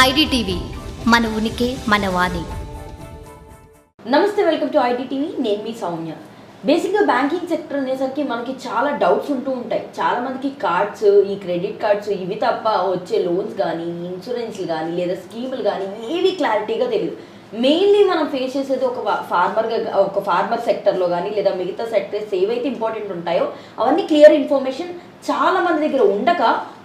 IDTV మన ఉనికి మన వాణి నమస్తే వెల్కమ్ టు ఐడిటీవీ. నేను మీ సౌమ్య. బేసిక్గా బ్యాంకింగ్ సెక్టర్ అనేసరికి మనకి చాలా డౌట్స్ ఉంటూ ఉంటాయి. చాలా మందికి కార్డ్స్ ఈ క్రెడిట్ కార్డ్స్ ఇవి తప్ప వచ్చే లోన్స్ కానీ ఇన్సూరెన్స్లు కానీ లేదా స్కీములు కానీ ఏవి క్లారిటీగా తెలియదు. మెయిన్లీ మనం ఫేస్ చేసేది ఒక ఫార్మర్గా ఒక ఫార్మర్ సెక్టర్లో కానీ లేదా మిగతా సెక్టర్స్ ఏవైతే ఇంపార్టెంట్ ఉంటాయో అవన్నీ క్లియర్ ఇన్ఫర్మేషన్ చాలా మంది దగ్గర ఉండక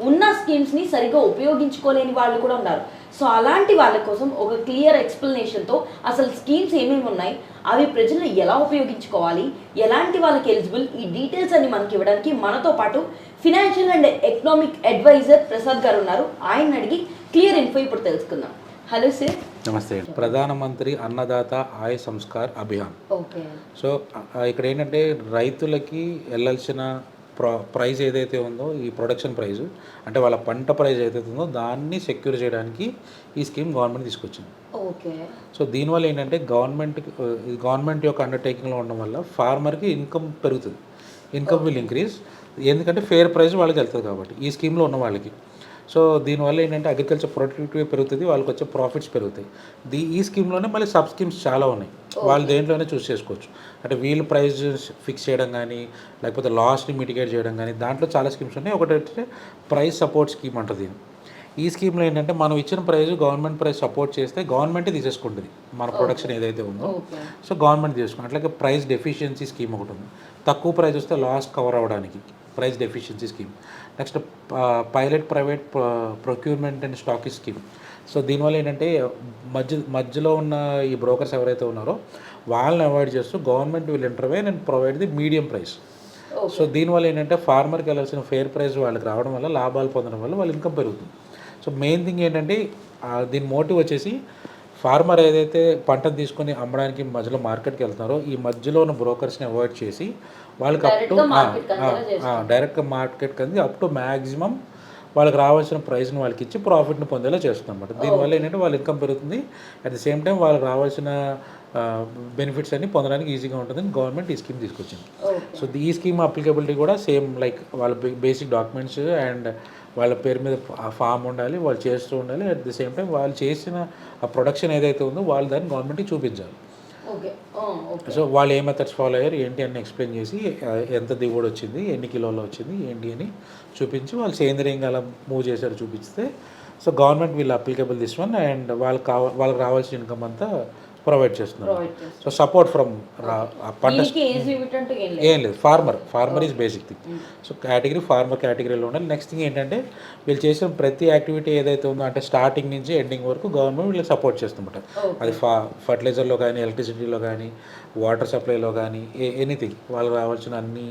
ఉన్న స్కీమ్స్ని సరిగ్గా ఉపయోగించుకోలేని వాళ్ళు కూడా ఉన్నారు. సో అలాంటి వాళ్ళ కోసం ఒక క్లియర్ ఎక్స్ప్లెనేషన్తో అసలు స్కీమ్స్ ఏమేమి ఉన్నాయి అవి ప్రజలు ఎలా ఉపయోగించుకోవాలి ఎలాంటి వాళ్ళకి ఎలిజిబుల్ ఈ డీటెయిల్స్ అన్ని మనకి ఇవ్వడానికి మనతో పాటు financial and economic adviser Prasad garu ఉన్నారు. ఆయన అడిగి క్లియర్ ఇన్ఫో ఇప్పుడు తెలుసుకుందాం. హలో సార్ నమస్తే. ప్రధానమంత్రి అన్నదాత ఆయ సంస్కార్ అభియాన్. ఓకే సో ఇక్కడ ఏంటంటే రైతులకి వెళ్ళాల్సిన ప్రైస్ ఏదైతే ఉందో ఈ ప్రొడక్షన్ ప్రైస్ అంటే వాళ్ళ పంట ప్రైస్ ఏదైతే ఉందో దాన్ని సెక్యూర్ చేయడానికి ఈ స్కీమ్ గవర్నమెంట్ తీసుకొచ్చింది. ఓకే. సో దీనివల్ల ఏంటంటే గవర్నమెంట్ గవర్నమెంట్ యొక్క అండర్టేకింగ్లో ఉండడం వల్ల ఫార్మర్కి ఇన్కమ్ పెరుగుతుంది. Income will increase. ఎందుకంటే ఫేర్ ప్రైస్ వాళ్ళకి వెళ్తుంది కాబట్టి ఈ స్కీమ్లో ఉన్న వాళ్ళకి. సో దీనివల్ల ఏంటంటే అగ్రికల్చర్ ప్రొడక్టివిటీ పెరుగుతుంది వాళ్ళకి వచ్చే ప్రాఫిట్స్ పెరుగుతాయి. దీ ఈ స్కీమ్లోనే మళ్ళీ సబ్ స్కీమ్స్ చాలా ఉన్నాయి. వాళ్ళు దేంట్లోనే చూస్ చేసుకోవచ్చు. అంటే వీళ్ళు ప్రైస్ ఫిక్స్ చేయడం కానీ లేకపోతే లాస్ని మిటిగేట్ చేయడం కానీ దాంట్లో చాలా స్కీమ్స్ ఉన్నాయి. ఒకటి అయితే ప్రైస్ సపోర్ట్ స్కీమ్ అంటుంది దీన్ని. ఈ స్కీమ్లో ఏంటంటే మనం ఇచ్చిన ప్రైస్ గవర్నమెంట్ ప్రైస్ సపోర్ట్ చేస్తే గవర్నమెంటే తీసేసుకుంటుంది. మన ప్రొడక్షన్ ఏదైతే ఉందో. సో గవర్నమెంట్ తీసుకుంటుంది అట్లాగే ప్రైస్ డెఫిషియన్సీ స్కీమ్ ఒకటి ఉంది. తక్కువ ప్రైస్ వస్తే లాస్ కవర్ అవ్వడానికి. Price deficiency scheme next pilot private procurement and stocking scheme so దీనివల్ల ఏంటంటే మధ్య మధ్యలో ఉన్న ఈ బ్రోకర్స్ ఎవరైతే ఉన్నారో వాళ్ళని అవాయిడ్ చేస్తూ government will intervene and provide the medium price so దీనివల్ల ఏంటంటే ఫార్మర్కి వెళ్ళాల్సిన ఫేర్ ప్రైస్ వాళ్ళకి రావడం వల్ల లాభాలు పొందడం వల్ల వాళ్ళ ఇన్కమ్ పెరుగుతుంది. సో మెయిన్ థింగ్ ఏంటంటే దీని మోటివ్ వచ్చేసి ఫార్మర్ ఏదైతే పంటను తీసుకొని అమ్మడానికి మధ్యలో మార్కెట్కి వెళ్తున్నారో ఈ మధ్యలో ఉన్న బ్రోకర్స్ని అవాయిడ్ చేసి వాళ్ళకి అప్ టు డైరెక్ట్గా మార్కెట్ కంది అప్ టు మ్యాక్సిమం వాళ్ళకి రావాల్సిన ప్రైస్ని వాళ్ళకి ఇచ్చి ప్రాఫిట్ని పొందేలా చేస్తుంది అనమాట దీనివల్ల ఏంటంటే వాళ్ళ ఇన్కమ్ పెరుగుతుంది. అట్ ది సేమ్ టైం వాళ్ళకి రావాల్సిన బెనిఫిట్స్ అన్ని పొందడానికి ఈజీగా ఉంటుందని గవర్నమెంట్ ఈ స్కీమ్ తీసుకొచ్చింది. సో ఈ స్కీమ్ అప్లికబిలిటీ కూడా సేమ్ లైక్ వాళ్ళ బేసిక్ డాక్యుమెంట్స్ అండ్ వాళ్ళ పేరు మీద ఫామ్ ఉండాలి వాళ్ళు చేస్తూ ఉండాలి. అట్ ది సేమ్ టైం వాళ్ళు చేసిన ఆ ప్రొడక్షన్ ఏదైతే ఉందో వాళ్ళు దాన్ని గవర్నమెంట్కి చూపించాలి. సో వాళ్ళు ఏ మెథడ్స్ ఫాలో అయ్యారు ఏంటి అని ఎక్స్ప్లెయిన్ చేసి ఎంత దిగుబడి వచ్చింది ఎన్ని కిలోలు వచ్చింది ఏంటి అని చూపించి వాళ్ళు సేంద్రియంగా అలా మూవ్ చేశారు చూపిస్తే సో గవర్నమెంట్ వీళ్ళు అప్లికబుల్ దిస్ వన్ అండ్ వాళ్ళకి కావ వాళ్ళకి రావాల్సిన ఇన్కమ్ అంతా ప్రొవైడ్ చేస్తున్నారు. సో సపోర్ట్ ఫ్రమ్ ఏం లేదు. Farmer farmer is basic thing so category farmer కేటగిరీలో ఉండాలి. నెక్స్ట్ థింగ్ ఏంటంటే వీళ్ళు చేసిన ప్రతి యాక్టివిటీ ఏదైతే ఉందో అంటే స్టార్టింగ్ నుంచి ఎండింగ్ వరకు గవర్నమెంట్ వీళ్ళకి సపోర్ట్ చేస్తుంటారు అది ఫా ఫర్టిలైజర్లో కానీ ఎలక్ట్రిసిటీలో కానీ వాటర్ సప్లైలో కానీ ఎనీథింగ్ వాళ్ళకి రావాల్సిన అన్ని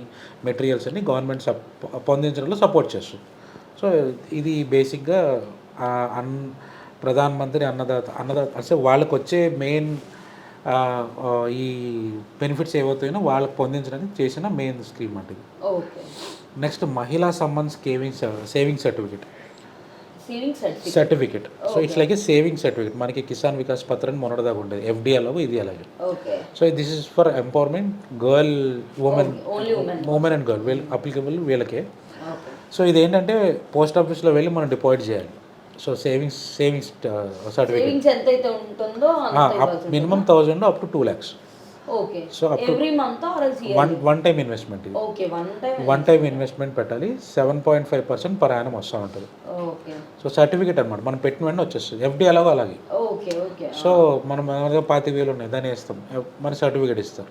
మెటీరియల్స్ అన్ని గవర్నమెంట్ సప్ పొందించడంలో సపోర్ట్ చేస్తుంది. సో ఇది బేసిక్గా అన్ ప్రధాన మంత్రి అన్నదాత అన్నదాత అంటే వాళ్ళకి వచ్చే మెయిన్ ఈ బెనిఫిట్స్ ఏవైతున్నాయో వాళ్ళకి పొందించడానికి చేసిన మెయిన్ స్కీమ్ అంటే next Mahila Sambad saving saving certificate. Certificate. So it's like a saving certificate. మనకి కిసాన్ వికాస్ పత్ర అని మొన్నటిదాకా ఉండేది. ఎఫ్డి అలాగో ఇది అలాగే so this is for empowerment girl women. Women. And girl. వీళ్ళు అప్లికబుల్ వీళ్ళకే. సో ఇది ఏంటంటే పోస్ట్ ఆఫీస్లో వెళ్ళి మనం డిపాజిట్ చేయాలి. So savings savings certificate savings ఎంత అయితే ఉంటుందో minimum thousand up to two lakhs okay so up to one one time investment ఇది. Okay one time one time investment పెట్టాలి seven point five percent per annum వస్తూ ఉంటుంది. Okay so certificate అనమాట మనం పెట్టిన వెంటనే వచ్చేస్తుంది. ఎఫ్డి అలాగో అలాగే. ఓకే ఓకే సో మనం పాతి వేలు ఉన్నాయి దాన్ని వేస్తాం. మన సర్టిఫికేట్ ఇస్తారు.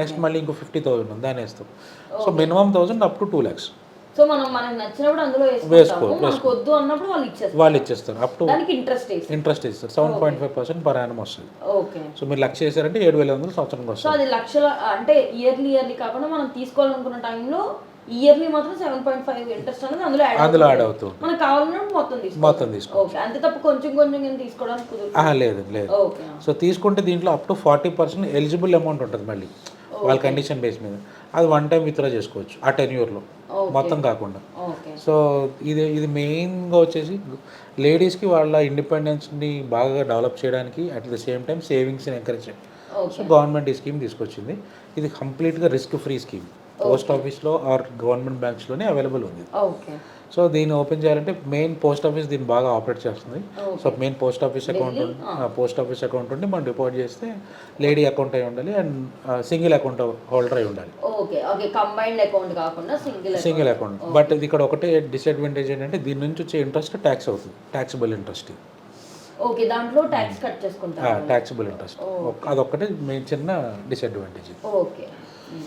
నెక్స్ట్ మళ్ళీ ఇంకో ఫిఫ్టీ థౌసండ్ ఉంది దాన్ని వేస్తాం. So minimum thousand up to two lakhs so మనం మనకు నచ్చినప్పుడు అందులో వేసుకో, మనకు వద్దు అన్నప్పుడు వాళ్ళు ఇచ్చేస్తారు. వాళ్ళు ఇచ్చేస్తారు. అప్ టు దానికి ఇంట్రెస్ట్ ఇంట్రెస్ట్ ఇస్తారు seven point five percent per annum వస్తుంది. ఓకే సో మీరు లక్ష చేశారంటే ఏడు వేల వందలు సంవత్సరానికి సో వస్తుంది. అది లక్షల అంటే ఇయర్లీ ఇయర్లీ కాకుండా మనం తీసుకోవాలనుకున్న టైంలో ఇయర్లీ మాత్రం సెవెన్ పాయింట్ ఫైవ్ ఇంట్రెస్ట్ అనేది అందులో యాడ్ అందులో యాడ్ అవుతుంది. మనకు కావాలన్నప్పుడు మొత్తం తీసుకో మొత్తం తీసుకో ఓకే అంతే తప్ప కొంచెం కొంచెం కింద తీసుకోవడానికి కుదురు ఆహా, లేదు లేదు. సో తీసుకుంటే దీంట్లో up to forty percent eligible amount ఉంటుంది మళ్ళీ. వాళ్ళ కండిషన్ బేస్ మీద. అది వన్ టైం విత్డ్రా చేసుకోవచ్చు ఆ టెన్యూర్లో మొత్తం కాకుండా. సో ఇది ఇది మెయిన్గా వచ్చేసి లేడీస్కి వాళ్ళ ఇండిపెండెన్స్ని బాగా డెవలప్ చేయడానికి అట్ ద సేమ్ టైం సేవింగ్స్ని ఎంకరేజ్ సో గవర్నమెంట్ ఈ స్కీమ్ తీసుకొచ్చింది. ఇది కంప్లీట్గా రిస్క్ ఫ్రీ స్కీమ్ పోస్ట్ ఆఫీస్లో ఆర్ గవర్నమెంట్ బ్యాంక్స్లోనే అవైలబుల్ ఉంది. ఓకే. సో దీన్ని ఓపెన్ చేయాలంటే మెయిన్ పోస్ట్ ఆఫీస్ దీన్ని బాగా ఆపరేట్ చేస్తుంది. So main post office account. Post office account ఉండి మనం డిపాజిట్ చేస్తే లేడీ అకౌంట్ అయి ఉండాలి అండ్ సింగిల్ అకౌంట్ హోల్డర్ అయి ఉండాలి. Single account. బట్ ఇది ఇక్కడ ఒకటే డిసడ్వాంటేజ్ ఏంటంటే దీని నుంచి వచ్చే ఇంట్రెస్ట్ ట్యాక్స్ అవుతుంది. Taxable interest. ఓకే. దాంట్లో ట్యాక్స్ కట్ చేసుకుంటారు. Taxable interest. అదొక్కటే మెయిన్ చిన్న డిసడ్వాంటేజ్. ఓకే.